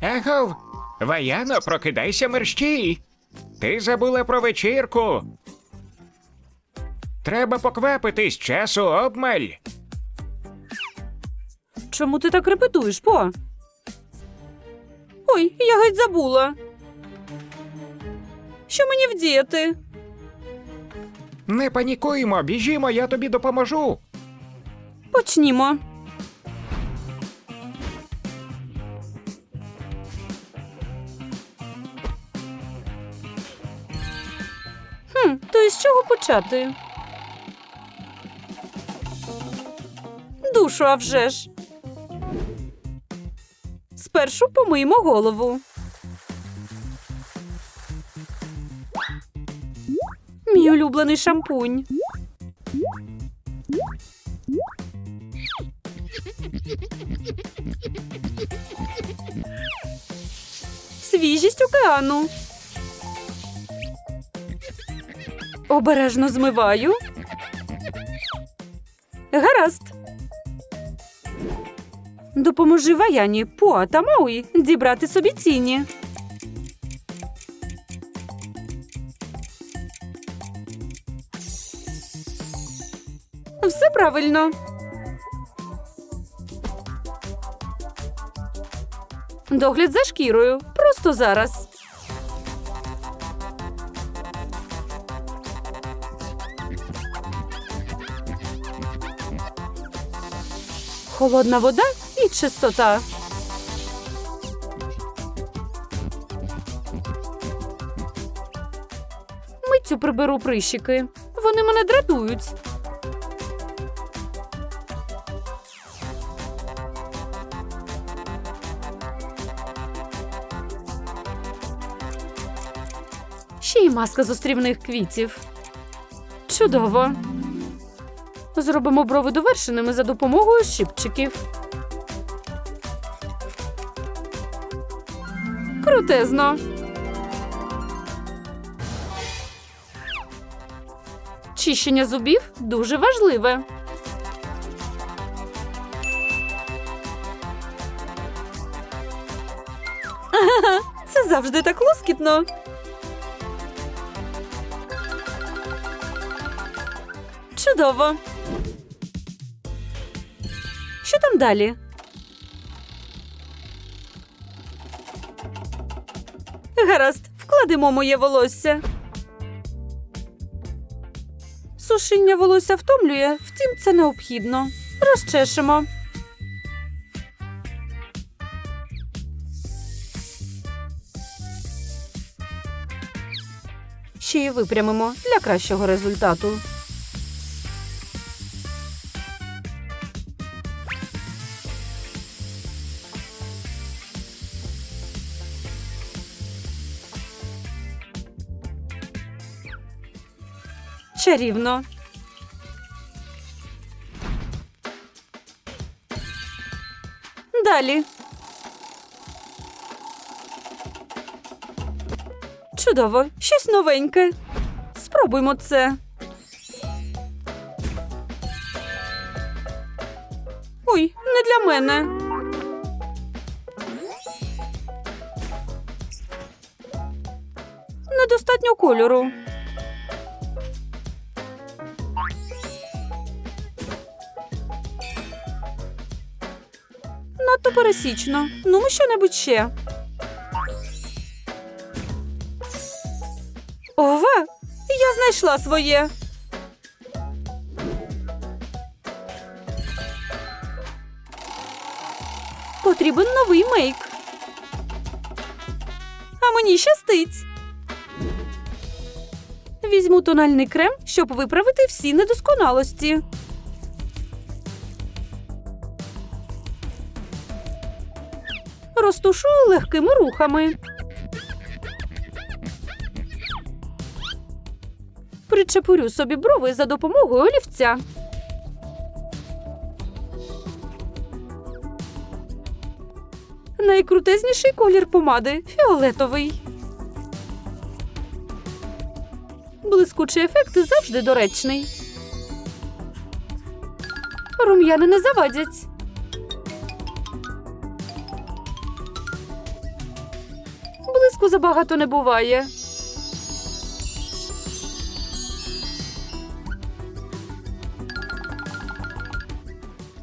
Агов, Ваяно, прокидайся мерщій. Ти забула про вечірку. Треба поквапитись, часу обмаль. Чому ти так репетуєш, по? Ой, я геть забула. Що мені вдіяти? Не панікуймо, біжімо, я тобі допоможу. Почнімо. Чого почати? Душу, а вже ж. Спершу помиймо голову. Мій улюблений шампунь. Свіжість океану. Обережно змиваю. Гаразд. Допоможи Ваяні, Поа та Мауї дібрати собі ціні. Все правильно. Догляд за шкірою. Просто зараз. Холодна вода і чистота. Миттю приберу прищики. Вони мене дратують. Ще й маска з острівних квітів. Чудово. Зробимо брови довершеними за допомогою щипчиків. Крутезно. Чищення зубів дуже важливе. Це завжди так лоскітно. Чудово. Що там далі? Гаразд, вкладемо моє волосся. Сушіння волосся втомлює, втім, це необхідно. Розчешемо. Ще й випрямимо для кращого результату. Чарівно. Далі. Чудово, щось новеньке. Спробуймо це. Ой, не для мене. Недостатньо кольору. Надто пересічно. Ну, що-небудь ще. Ова! Я знайшла своє. Потрібен новий мейк. А мені щастить. Візьму тональний крем, щоб виправити всі недосконалості. Розтушую легкими рухами. Причепурю собі брови за допомогою олівця. Найкрутезніший колір помади фіолетовий. Блискучий ефект завжди доречний. Рум'яни не завадять. Близько забагато не буває.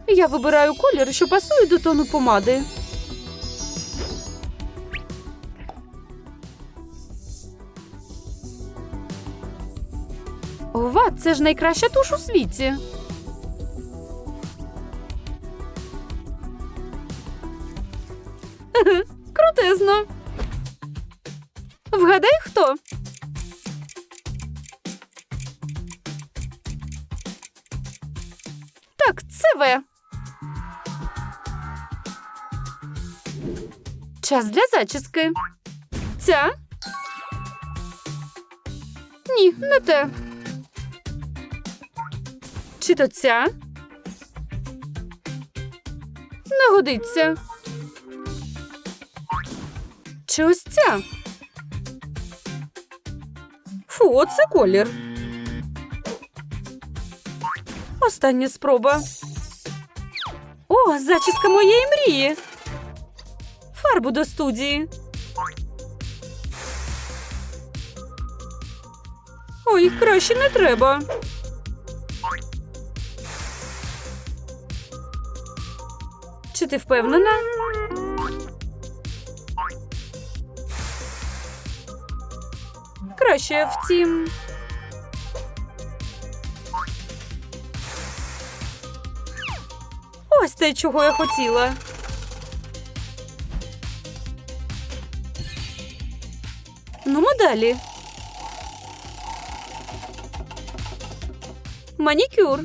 Я вибираю колір, що пасує до тону помади. Ова, це ж найкраща туш у світі. Крутезно. Вгадай, хто? Так, це Ви. Час для зачіски. Ця? Ні, не те. Чи то ця? Не годиться. Чи ось ця? Фу, оце колір. Остання спроба. О, зачіска моєї мрії. Фарбу до студії. Ой, краще не треба. Чи ти впевнена? Краще, втім. Ось те, чого я хотіла. Ну, ми далі. Манікюр.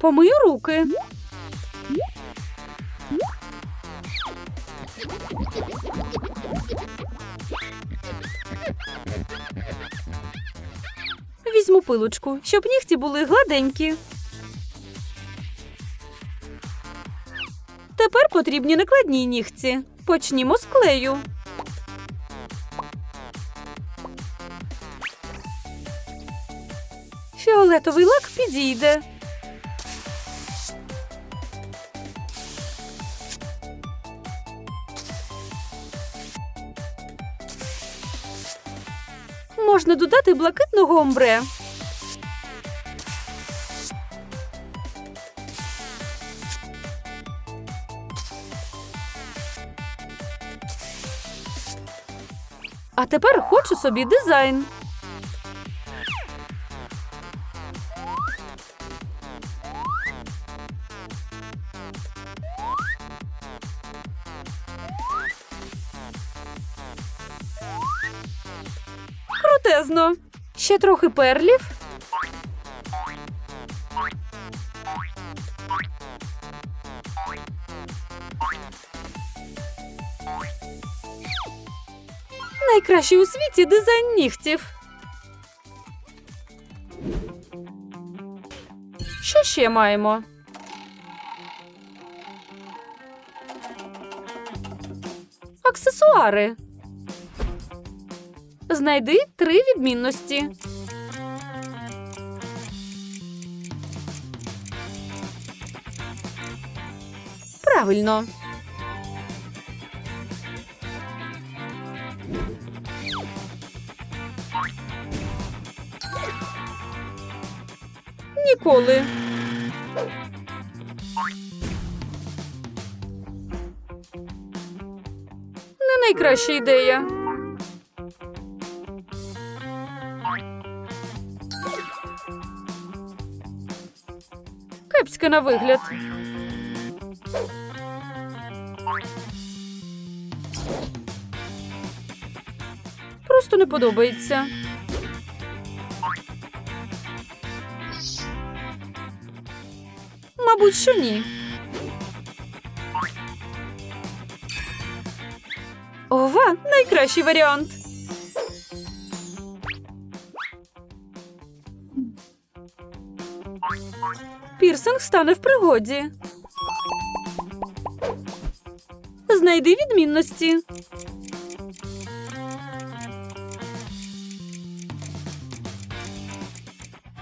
Помию руки. Візьму пилочку, щоб нігті були гладенькі. Тепер потрібні накладні нігті. Почнімо з клею. Фіолетовий лак підійде. Можна додати блакитного омбре. А тепер хочу собі дизайн. Крутезно. Ще трохи перлів. Найкращий у світі дизайн нігтів. Що ще маємо? Аксесуари. Знайди три відмінності. Правильно. Ніколи. Найкраща ідея. Кепська на вигляд. Просто не подобається. Мабуть, що ні. Ова, найкращий варіант. Пірсинг стане в пригоді. Знайди відмінності.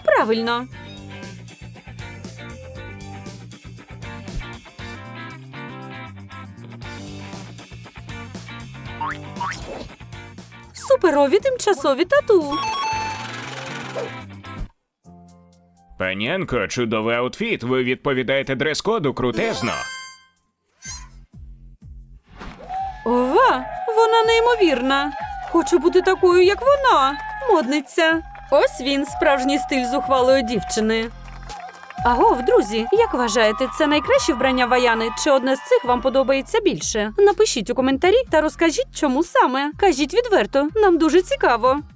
Правильно. Суперові тимчасові тату. Панянко, чудовий аутфіт. Ви відповідаєте дрес-коду крутезно. Ова, вона неймовірна. Хочу бути такою, як вона. Модниця. Ось він, справжній стиль зухвалої дівчини. Агов, друзі, як вважаєте, це найкраще вбрання Ваяни? Чи одне з цих вам подобається більше? Напишіть у коментарі та розкажіть, чому саме. Кажіть відверто, нам дуже цікаво.